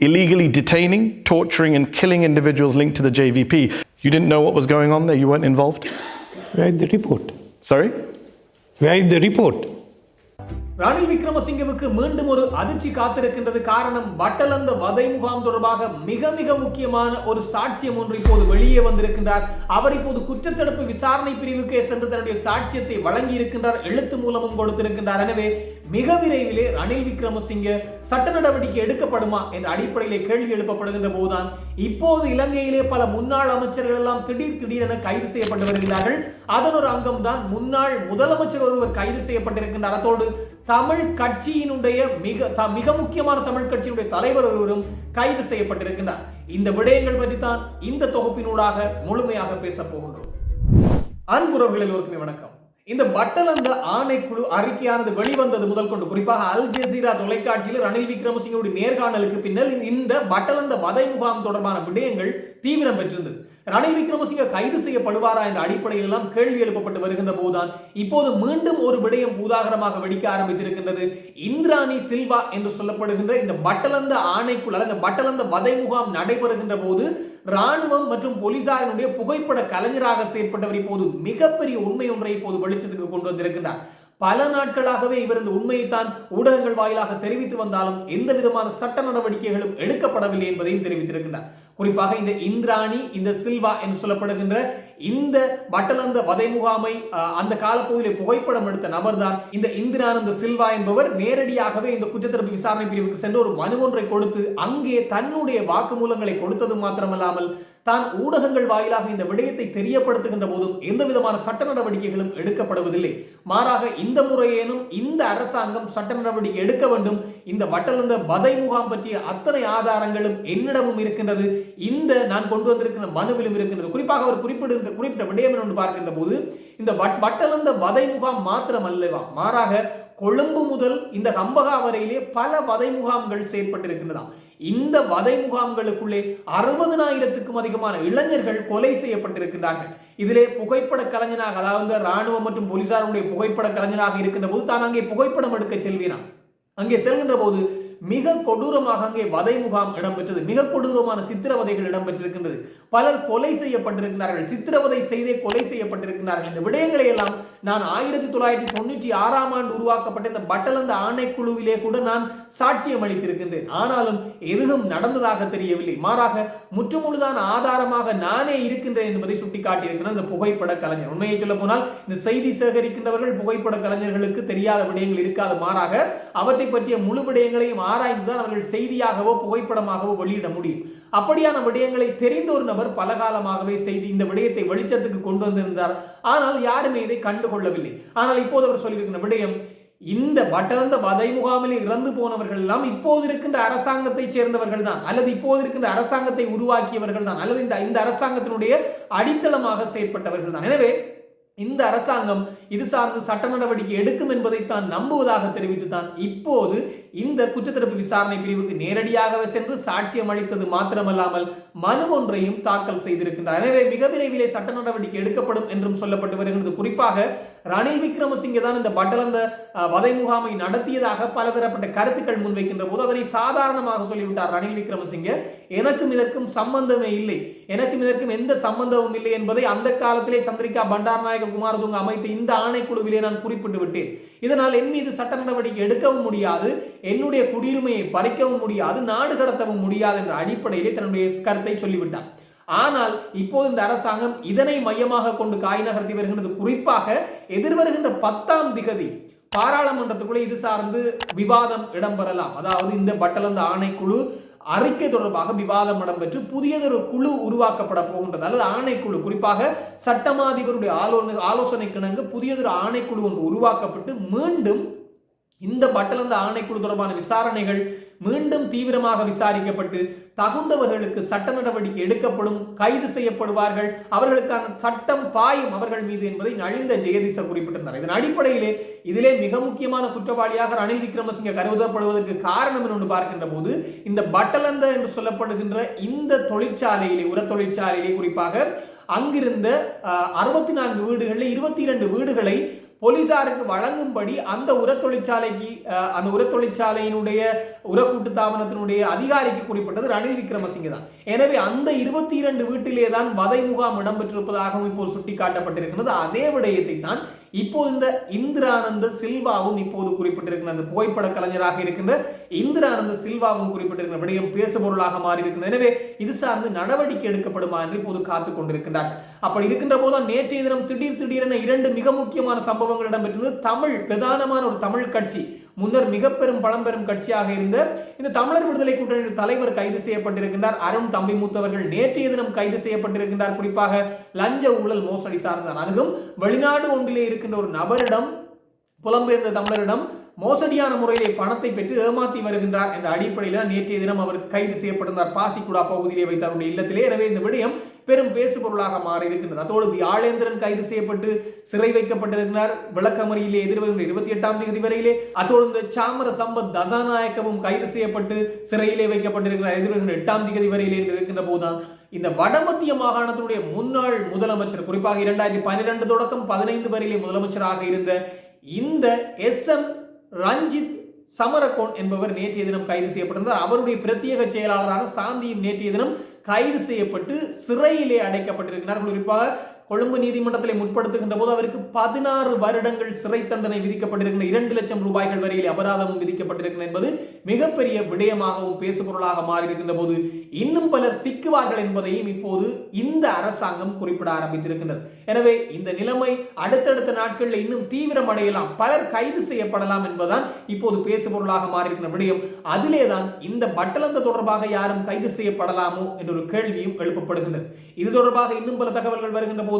illegally detaining, torturing, and killing individuals linked to the JVP. You didn't know what was going on there? You weren't involved? Where is the report? Sorry? Where is the report? Ranil விக்ரமசிங்கவுக்கு மீண்டும் ஒரு அதிர்ச்சி காத்திருக்கின்றது காரணம் பட்டலந்த வதை முகாம் தொடர்பாக மிக மிக முக்கியமான ஒரு சாட்சியம் ஒன்று இப்போது வெளியே வந்திருக்கின்றார் அவர் இப்போது குற்றத்தடுப்பு விசாரணை பிரிவுக்கே சென்று தன்னுடைய சாட்சியத்தை வழங்கி இருக்கின்றார் எழுத்து மூலமும் கொடுத்திருக்கின்றார் எனவே மிக விரைவிலே ரணில் விக்ரமசிங்க சட்ட நடவடிக்கை எடுக்கப்படுமா என்ற அடிப்படையிலே கேள்வி எழுப்பப்படுகின்ற போதுதான் இப்போது இலங்கையிலே பல முன்னாள் அமைச்சர்கள் எல்லாம் திடீர் திடீரென கைது செய்யப்பட்டு வருகிறார்கள். அதன் ஒரு அங்கம் தான் முன்னாள் முதலமைச்சர் ஒருவர் கைது செய்யப்பட்டிருக்கின்ற அதோடு தமிழ் கட்சியினுடைய மிக த- மிக முக்கியமான தமிழ் கட்சியினுடைய தலைவர் ஒருவரும் கைது செய்யப்பட்டிருக்கிறார் இந்த விடயங்கள் பற்றி தான் இந்த தொகுப்பினூடாக முழுமையாக பேசப் போகின்றோம். அன்புறவுகளில் எல்லோருக்குமே வணக்கம். இந்த பட்டலந்த ஆணைக்குழு அறிக்கையானது வெளிவந்தது முதல் கொண்டு. குறிப்பாக அல் ஜசீரா தொலைக்காட்சியில் ரணில் விக்ரமசிங்கவுடைய நேர்காணலுக்கு பின்னர் இந்த பட்டலந்த வதை முகாம் தொடர்பான விடயங்கள் தீவிரம் பெற்றிருந்தது. ரணில் விக்ரமசிங்க கைது செய்யப்படுவாரா என்ற அடிப்படையில் எல்லாம் கேள்வி எழுப்பப்பட்டு வருகின்ற போதுதான் இப்போது மீண்டும் ஒரு விடயம் பூதாகரமாக வெடிக்க ஆரம்பித்திருக்கின்றது. இந்திராணி சில்வா என்று சொல்லப்படுகின்ற இந்த பட்டலந்த ஆணைக்குள்ள இந்த பட்டலந்த வதை முகாம் நடைபெறுகின்ற போது ராணுவம் மற்றும் போலீசாரினுடைய புகைப்பட கலைஞராக செயற்பட்டவர் இப்போது மிகப்பெரிய உண்மை ஒன்றை இப்போது வெளிச்சத்துக்கு கொண்டு வந்திருக்கின்றார். பல நாட்களாகவே இவர் இந்த உண்மையைத்தான் ஊடகங்கள் வாயிலாக தெரிவித்து வந்தாலும் எந்த விதமான சட்ட நடவடிக்கைகளும் எடுக்கப்படவில்லை என்பதையும் தெரிவித்திருக்கின்றார். குறிப்பாக இந்த இந்திராணி இந்த சில்வா என்று சொல்லப்படுகின்ற இந்த வட்டலந்த வதை முகாமை அந்த காலப்பகுதியில் புகைப்படம் எடுத்த நபர்தான் இந்த இந்திரானந்த சில்வா என்பவர் நேரடியாகவே இந்த குற்றத்தடுப்பு விசாரணை பிரிவுக்கு சென்று ஒரு மனு ஒன்றை கொடுத்து அங்கே தன்னுடைய வாக்குமூலங்களை கொடுத்தது மாத்திரமல்லாமல் தான் ஊடகங்கள் வாயிலாக இந்த விடயத்தை தெரியப்படுத்துகின்ற போதும் எந்த விதமான சட்ட நடவடிக்கைகளும் எடுக்கப்படுவதில்லை. மாறாக இந்த முறையேனும் இந்த அரசாங்கம் சட்ட நடவடிக்கை எடுக்க வேண்டும். இந்த வட்டலந்த வதை முகாம் பற்றிய அத்தனை ஆதாரங்களும் என்னிடமும் இருக்கின்றது. இந்த நான் கொண்டு வந்திருக்கிற மனுவிலும் இருக்கின்றது. குறிப்பாக அவர் குறிப்பிடுகின்ற குறிப்பிட்ட விடயம் என்று பார்க்கின்ற போது இந்த வட்- வட்டலந்த வதை முகாம் மாத்திரம் அல்லவா மாறாக கொழும்பு முதல் இந்த கம்பகா வரையிலே பல வதை முகாம்கள் செயற்பட்டிருக்கின்றதாம். இந்த வதை முகாம்களுக்குள்ளே அறுபதனாயிரத்துக்கும் அதிகமான இளைஞர்கள் கொலை செய்யப்பட்டிருக்கின்றார்கள். இதிலே புகைப்பட கலைஞனாக அதாவது ராணுவம் மற்றும் போலீசாருடைய புகைப்பட கலைஞராக இருக்கின்ற போது தான் அங்கே புகைப்படம் எடுக்க செல்வினான் அங்கே செல்கின்ற போது மிக கொடூரமாக அங்கே வதை முகாம் இடம்பெற்றது. மிக கொடூரமான சித்திரவதைகள் இடம்பெற்றிருக்கின்றது. பலர் கொலை செய்யப்பட்டிருக்கிறார்கள். சித்திரவதை செய்தே கொலை செய்யப்பட்டிருக்கிறார்கள். இந்த விடயங்களை எல்லாம் நான் ஆயிரத்தி தொள்ளாயிரத்தி தொண்ணூற்றி ஆறாம் ஆண்டு உருவாக்கப்பட்ட இந்த பட்டலந்த ஆணைக்குழுவிலே கூட நான் சாட்சியம் அளித்திருக்கின்றேன். ஆனாலும் எதுவும் நடந்ததாக தெரியவில்லை. மாறாக முற்றுமுழுதான ஆதாரமாக நானே இருக்கின்றேன் என்பதை சுட்டிக்காட்டியிருக்கிறார் இந்த புகைப்பட கலைஞர். உண்மையை சொல்ல போனால் இந்த செய்தி சேகரிக்கின்றவர்கள் புகைப்பட கலைஞர்களுக்கு தெரியாத விடயங்கள் இருக்காது. மாறாக அவற்றை பற்றிய முழு விடயங்களையும் ஆராய்ந்துதான் அவர்கள் செய்தியாகவோ புகைப்படமாகவோ வெளியிட முடியும். அப்படியான விடயங்களை தெரிந்த ஒரு நபர் பல காலமாகவே செய்தி இந்த விடயத்தை வெளிச்சத்துக்கு கொண்டு வந்திருந்தார். ஆனால் யாருமே இதை கண்டுகொள்ளவில்லை. ஆனால் இப்போது அவர் சொல்லியிருக்கிற விடயம் இந்த வட்டந்த வதை முகாமில் இறந்து போனவர்கள் எல்லாம் இப்போது இருக்கின்ற அரசாங்கத்தை சேர்ந்தவர்கள் தான். அல்லது இப்போது இருக்கின்ற அரசாங்கத்தை உருவாக்கியவர்கள் தான். அல்லது இந்த இந்த அரசாங்கத்தினுடைய அடித்தளமாக செயற்பட்டவர்கள் தான். எனவே இந்த அரசாங்கம் இது சார்ந்து சட்ட நடவடிக்கை எடுக்கும் என்பதை தான் நம்புவதாக தெரிவித்து தான் இப்போது இந்த குற்றத்தடுப்பு விசாரணை பிரிவுக்கு நேரடியாகவே சென்று சாட்சியம் அளித்தது மாத்திரமல்லாமல் மனு ஒன்றையும் தாக்கல் செய்திருக்கின்றார். எனவே மிக விரைவிலே சட்ட நடவடிக்கை எடுக்கப்படும் என்றும் சொல்லப்பட்டு வருகிறது. குறிப்பாக ரணில் விக்ரமசிங்கே தான் இந்த பட்டலந்த வதை முகாமை நடத்தியதாக பலதரப்பட்ட கருத்துக்கள் முன்வைக்கின்ற போது அதனை சாதாரணமாக சொல்லிவிட்டார் ரணில் விக்ரமசிங்கே. எனக்கும் இதற்கும் சம்பந்தமே இல்லை. எனக்கும் இதற்கும் எந்த சம்பந்தமும் இல்லை என்பதை அந்த காலத்திலே சந்திரிகா பண்டாரநாயக குமாரதுங்க அமைத்த இந்த ஆணைக்குழுவிலே நான் குறிப்பிட்டு விட்டேன். இதனால் என் மீது சட்ட நடவடிக்கை எடுக்கவும் முடியாது என்னுடைய குடியுரிமையை பறிக்கவும் முடியாது நாடு கடத்தவும் முடியாது என்ற அடிப்படையிலே தன்னுடைய கருத்தை சொல்லிவிட்டார். ஆனால் இப்போது இந்த அரசாங்கம் இதனை மையமாக கொண்டு காய் நகர்த்தி வருகின்றது. குறிப்பாக எதிர்வருகின்ற பத்தாம் திகதி பாராளுமன்றத்துக்குள்ளே இது சார்ந்து விவாதம் இடம்பெறலாம். அதாவது இந்த பட்டலந்த ஆணைக்குழு அறிக்கை தொடர்பாக விவாதம் இடம்பெற்று புதியதொரு குழு உருவாக்கப்பட போகின்றது. அல்லது ஆணைக்குழு குறிப்பாக சட்டமாதிபருடைய ஆலோசனை ஆலோசனைக்கிணங்க புதியதொரு ஆணைக்குழு ஒன்று உருவாக்கப்பட்டு மீண்டும் இந்த பட்டலந்த ஆணைக்குழு தொடர்பான விசாரணைகள் மீண்டும் தீவிரமாக விசாரிக்கப்பட்டு தகுந்தவர்களுக்கு சட்ட நடவடிக்கை எடுக்கப்படும் கைது செய்யப்படுவார்கள். அவர்களுக்கான சட்டம் பாயும் அவர்கள் மீது என்பதை நலிந்த ஜெயதிச குறிப்பிட்டிருந்தார். இதன் அடிப்படையிலே இதிலே மிக முக்கியமான குற்றவாளியாக ரணில் விக்ரமசிங்க கருதப்படுவதற்கு காரணம் என்று பார்க்கின்ற போது இந்த பட்டலந்த என்று சொல்லப்படுகின்ற இந்த தொழிற்சாலையிலே உர தொழிற்சாலையிலே குறிப்பாக அங்கிருந்த அறுபத்தி நான்கு வீடுகளில் இருபத்தி இரண்டு வீடுகளை போலீசாருக்கு வழங்கும்படி அந்த உர தொழிற்சாலைக்கு அந்த உர தொழிற்சாலையினுடைய உரக்கூட்டு தாபனத்தினுடைய அதிகாரிக்கு குறிப்பிட்டது ரணில் விக்ரமசிங்கே தான் எனவே அந்த இருபத்தி இரண்டு வீட்டிலே தான் வதை முகாம் இடம்பெற்றிருப்பதாகவும் இப்போது சுட்டிக்காட்டப்பட்டிருக்கிறது. அதே விடயத்தை தான் இப்போது இந்த இந்திரானந்த சில்வாவும் இப்போது குறிப்பிட்டிருக்கிற அந்த புகைப்பட கலைஞராக இருக்கின்ற இந்திரானந்த சில்வாவும் குறிப்பிட்டிருக்கிற விடயம் பேசுபொருளாக மாறி இருக்கிறது எனவே இது சார்ந்து நடவடிக்கை எடுக்கப்படுமா என்று இப்போது காத்துக் கொண்டிருக்கின்றார்கள். அப்படி இருக்கின்ற போதுதான் நேற்றைய தினம் திடீர் திடீரென இரண்டு மிக முக்கியமான சம்பவங்கள் இடம்பெற்றது தமிழ் பிரதானமான ஒரு தமிழ் கட்சி முன்னர் மிக பெரும் பழம்பெரும் கட்சியாக இருந்த இந்த தமிழர் விடுதலை கூட்டணி தலைவர் கைது செய்யப்பட்டிருக்கின்றார். அருண் தம்பி மூத்தவர்கள் நேற்றைய தினம் கைது செய்யப்பட்டிருக்கின்றார். குறிப்பாக லஞ்ச ஊழல் மோசடி சார்ந்த அணுகும். வெளிநாடு ஒன்றிலே இருக்கின்ற ஒரு நபரிடம் புலம்பெயர்ந்த தமிழரிடம் மோசடியான முறையிலே பணத்தை பெற்று ஏமாற்றி வருகின்றார் என்ற அடிப்படையில் நேற்றைய தினம் அவர் கைது செய்யப்பட்டிருந்தார். பாசிக்குடா பகுதியிலே வைத்த அவருடைய இல்லத்திலே. எனவே இந்த விடயம் பெரும் பேசுபொருளாக மாறி இருக்கின்றது. அதோடு வியாழேந்திரன் கைது செய்யப்பட்டு சிறை வைக்கப்பட்டிருக்கிறார். விளக்கமறியிலே எதிர்வருகின்ற இருபத்தி எட்டாம் தேதி வரையிலே. அதோடு இந்த சாமர சம்பத் தசாநாயக்கவும் கைது செய்யப்பட்டு சிறையிலே வைக்கப்பட்டிருக்கிறார். எதிர்வருகின்ற எட்டாம் தேதி வரையிலே என்று இருக்கின்ற போதுதான் இந்த வடமத்திய மாகாணத்தினுடைய முன்னாள் முதலமைச்சர் குறிப்பாக இரண்டாயிரத்தி பன்னிரண்டு தொடக்கம் பதினைந்து வரையிலே முதலமைச்சராக இருந்த இந்த எஸ் எம் ரஞ்சித் சமரகோன் என்பவர் நேற்றைய தினம் கைது செய்யப்பட்டிருந்தார். அவருடைய பிரத்யேக செயலாளரான சாந்தியும் நேற்றைய தினம் கைது செய்யப்பட்டு சிறையிலே அடைக்கப்பட்டிருக்கிறார். குறிப்பாக கொழும்பு நீதிமன்றத்தில் முற்படுத்துகின்ற போது அவருக்கு பதினாறு வருடங்கள் சிறை தண்டனை விதிக்கப்பட்டிருக்கின்ற இரண்டு லட்சம் ரூபாய்கள் வரையில் அபராதமும் விதிக்கப்பட்டிருக்கிறது என்பது மிகப்பெரிய விடயமாகவும் பேசுபொருளாக மாறியிருக்கின்ற போது இன்னும் பலர் சிக்குவார்கள் என்பதையும் இப்போது இந்த அரசாங்கம் குறிப்பிட ஆரம்பித்திருக்கின்றது. எனவே இந்த நிலைமை அடுத்தடுத்த நாட்களில் இன்னும் தீவிரமடையலாம். பலர் கைது செய்யப்படலாம் என்பதுதான் இப்போது பேசுபொருளாக மாறியிருக்கிற விடயம். அதிலேதான் இந்த பட்டலந்த தொடர்பாக யாரும் கைது செய்யப்படலாமோ என்ற ஒரு கேள்வியும் எழுப்பப்படுகின்றது. இது தொடர்பாக இன்னும் பல தகவல்கள் வருகின்ற போது